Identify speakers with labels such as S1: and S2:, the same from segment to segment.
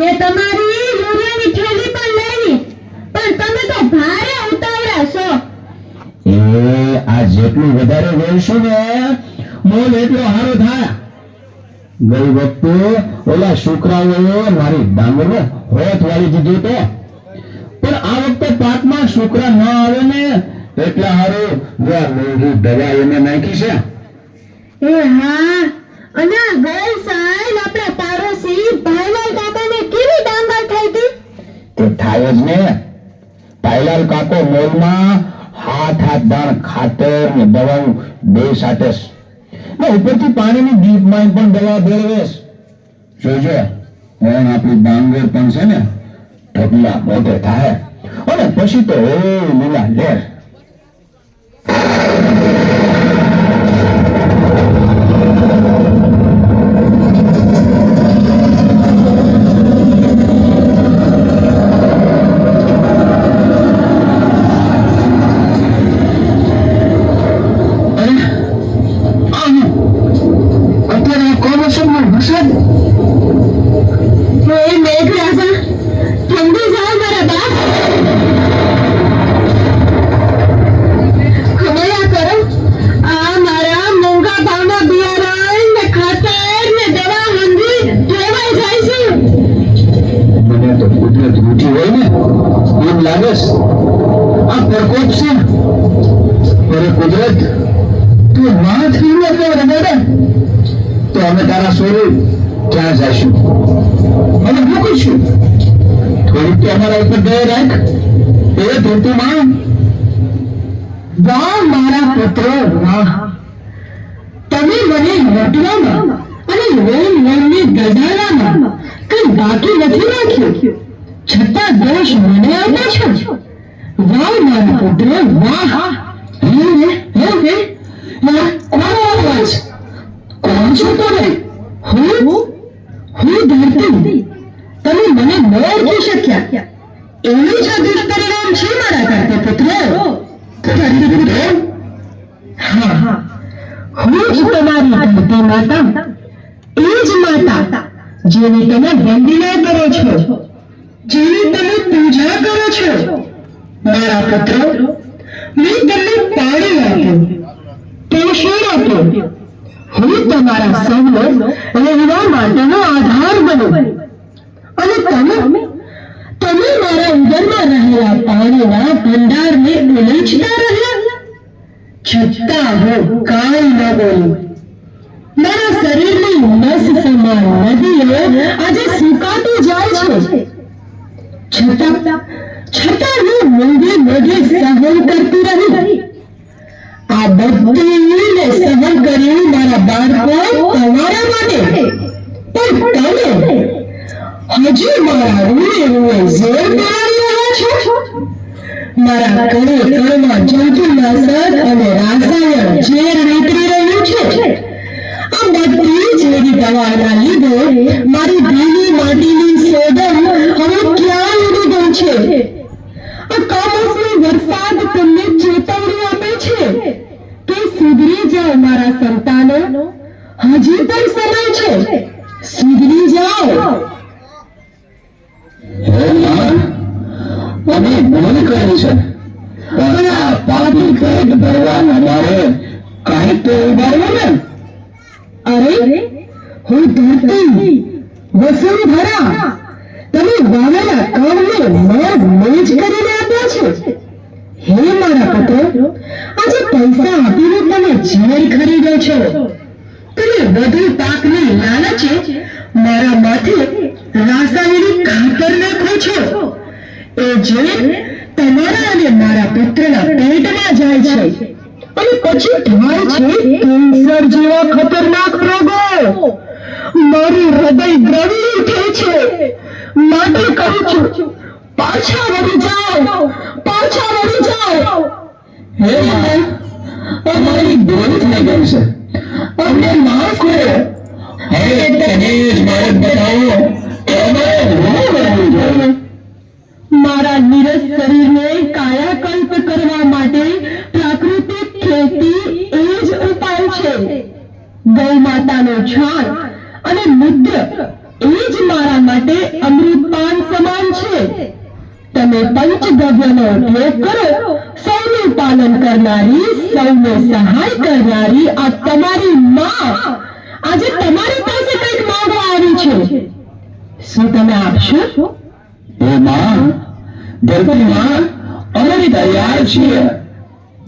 S1: મેં તમારી યુરિયાની થેલી પણ લેવી પણ તમે તો ભારે ઉતાવળા છો.
S2: એ આ જેટલું વધારે બોલશું ને મોલ એટલો હારો થાય. ગઈ વખતે ઓલા શુક્રાઓએ મારી ડાંગરને હોત વાળી દીધું તો. પણ આ વખતે પાકમાં શુક્રા ન આવે ને એટલે હારું જો આ મોંઘી દવા એને નાખી છે.
S1: એ હા અને ગઈ સાહેબ આપણા પાડોશી ભાઈલાલ કાકાને કેવી ડાંગર થઈ હતી
S2: તે થાય જ ને. પાયલાલ કાકો મોલમાં હાથ હાથ દાણ ખાતર ને દવાઓ બે સાથે ને ઉપરથી પાણીની ડીપમાં પણ દવા ભેળવેશ. જોજો ਹੁਣ આપણી ડાંગર પણ છે ને, ઢગલા મોઢે થાય. અને પછી તો એ લીલા લેર. પ્રકોપ છે અરે કુદરત, તું માં થઈ ગયો તો તો અમે તારા સ્વરૂપ ક્યાં જઈશું અને મૂકીશું થોડીક તો અમારા ઉપર દયા રાખ. એ ધોતું માં
S1: વાહ મારા પુત્ર. વાહ તમે મને લટવામાં અને લોન લોનની ગજારામાં કઈ બાકી નથી રાખ્યું? છતાં દોષ મને આપો છો. વાહ મારા પુત્રો વાહ હે હે હે કોનો અવાજ? કોણ છો તમે? હું? હું ધરતી. તમે મને ન ઓળખી શક્યા. એવું જ દુષ્પરિણામ છે મારા કરતે, પુત્ર. હા હા. હું જ તમારી ધરતી માતા. એ જ માતા જેની તમે વંદના કરો છો. જેની તમે પૂજા કરો છો. મારા પુત્ર મેં તમને પાણી આપ્યું પોષણ આપ્યું. હું તમારા સૌનો રહેવા માટેનો આધાર બનો. અને તમે તમે મારા ઉદરમાં રહેલા પાણીના ભંડારને ઉલેચતા રહ્યા. છતાં હું કાંઈ ન બોલું. મારા શરીરની નસ સમાન નદીઓ આજે સુકાતી જાય છે. છતાં છતાં હું મોઢે મોઢે સહન કરતી રહી. આ બધીને સહન કર્યું મારા બાળકો તમારા માટે. પણ તમે હજુ મારા રૂએ રૂએ ઝેર પડાવી રહ્યા છો? મારા કણે કણમાં જંતુનાશક અને રાસાયણ ઝેર નીકળી રહ્યું છે. આ બધી ઝેરી દવાના લીધે મારી ભીની માટીની સોદમ હવે ક્યાં ઉડી ગઈ છે? તમને ચેતવણી આપે છે કે સુધરી જાઓ મારા સંતાનો. હજી પણ સમય છે. સુધરી જાઓ.
S2: અમે ભૂલ કરી છે. પણ આ પાપી પેટ ભરવા અમારે કાંઈ તો ઉભારવું ને?
S1: અરે હું ધરતી વસુંધરા તમે વાવેલા કણને ઝેર ખરીદો છો? તમે વધુ પાકની લાલચે મારા માથે રાસાયણિક ખાતર નાખો છો. એ ઝેર તમારા અને મારા પુત્રના પેટમાં જાય છે. અને પછી થાય છે કેન્સર જેવા ખતરનાક રોગો. મારું હૃદય દ્રવી ઉઠે છે. માટે કહું છું, પાછા વળી જાઓ, પાછા વળી જાઓ.
S2: હે અમારી થઈ છે. અમને માફ કરો. હવે તમે જ માર્ગ બતાવો કે અમારે શું કરવું જોઈએ
S1: મારા નીરસ શરીરને કાયાકલ્પ કરવા માટે પ્રાકૃતિક ખેતી એ જ ઉપાય છે. ગૌ માતાનો છાણ તમે પંચગવ્યનો ઉપયોગ કરો. સૌનું પાલન કરનારી સૌને સહાય કરનારી આ તમારી માં. આજે તમારી પાસે કંઈક માંગવા આવી છે. શું તમે આપશો?
S2: હે માં ધરતી માં અમે તૈયાર છીએ.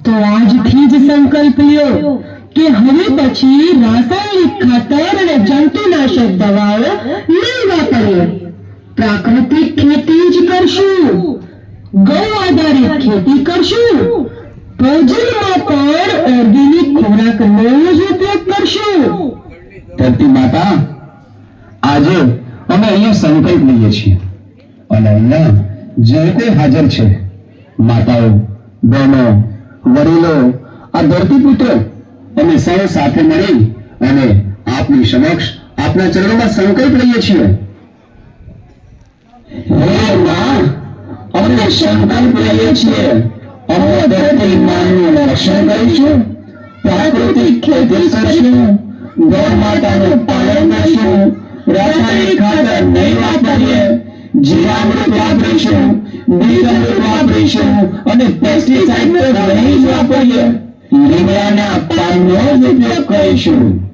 S1: તો આજથી જ સંકલ્પ લ્યો કે હવે પછી રાસાયણિક ખાતર અને જંતુનાશક દવાઓ નહીં વાપરીએ. પ્રાકૃતિક ખેતી જ કરશું. ગૌ આધારિત ખેતી કરશું. ભોજનમાં પણ ઓર્ગેનિક ખોરાકનો જ ઉપયોગ કરશું.
S2: ધરતી માતા, આજે અમે અહીંયા સંકલ્પ લઈએ છીએ. અને અહીંયા જે કોઈ હાજર છે, માતાઓ, બહેનો, વડીલો, આ ધરતી પુત્રો, અમે સૌ સાથે મળી અને આપની સમક્ષ આપના ચરણોમાં સંકલ્પ લઈએ છીએ. હે માં અમે સંકલ્પ લઈએ છીએ. અમે ધરતી માનનું રક્ષણ કરીશું, પ્રાકૃતિક ખેતી કરીશું, ગૌ માતાનું પાલન કરીશું, રાસાયણિક ખાતર નહીં વાપરીએ, જીવામૃત વાપરીશું બીજામૃત વાપરીશું અને પેસ્ટિસાઇડ તો નહીં જ વાપરીએ. લીમડાના પાનનો જ ઉપયોગ કરીશું.